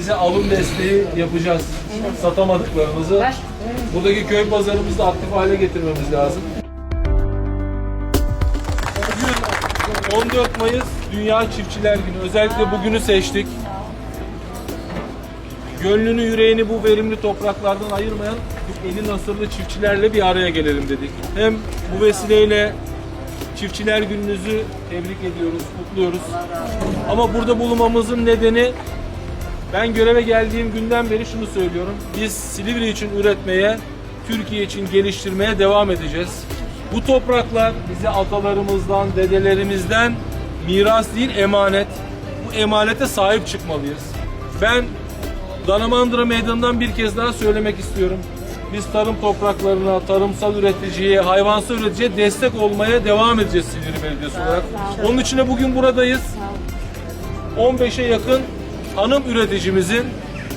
size alım desteği yapacağız. Satamadıklarımızı. Buradaki köy pazarımızı da aktif hale getirmemiz lazım. Bugün 14 Mayıs Dünya Çiftçiler Günü. Özellikle bugünü seçtik. Gönlünü yüreğini bu verimli topraklardan ayırmayan eli nasırlı çiftçilerle bir araya gelelim dedik. Hem bu vesileyle Çiftçiler Gününüzü tebrik ediyoruz, kutluyoruz. Ama burada bulunmamızın nedeni ben göreve geldiğim günden beri şunu söylüyorum. Biz Silivri için üretmeye, Türkiye için geliştirmeye devam edeceğiz. Bu topraklar bize atalarımızdan, dedelerimizden miras değil emanet. Bu emanete sahip çıkmalıyız. Ben Danamandıra Meydanı'ndan bir kez daha söylemek istiyorum. Biz tarım topraklarına, tarımsal üreticiye, hayvansal üreticiye destek olmaya devam edeceğiz Silivri Belediyesi olarak. Onun için de bugün buradayız. 15'e yakın hanım üreticimizin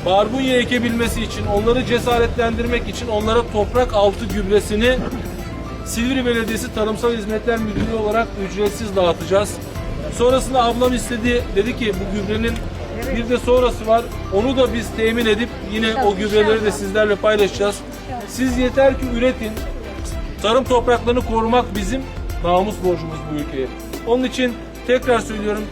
barbunya ekebilmesi için, onları cesaretlendirmek için onlara toprak altı gübresini Silivri Belediyesi Tarımsal Hizmetler Müdürlüğü olarak ücretsiz dağıtacağız. Sonrasında ablam istedi, dedi ki bu gübrenin bir de sonrası var. Onu da biz temin edip yine o gübreleri de sizlerle paylaşacağız. Siz yeter ki üretin. Tarım topraklarını korumak bizim namus borcumuz bu ülkeye. Onun için tekrar söylüyorum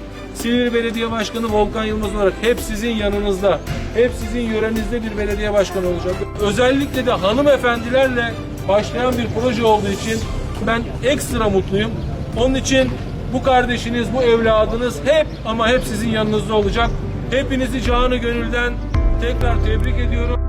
Silivri Belediye Başkanı Volkan Yılmaz olarak hep sizin yanınızda, hep sizin yörenizde bir belediye başkanı olacak. Özellikle de hanımefendilerle başlayan bir proje olduğu için ben ekstra mutluyum. Onun için bu kardeşiniz, bu evladınız hep ama hep sizin yanınızda olacak. Hepinizi canı gönülden tekrar tebrik ediyorum.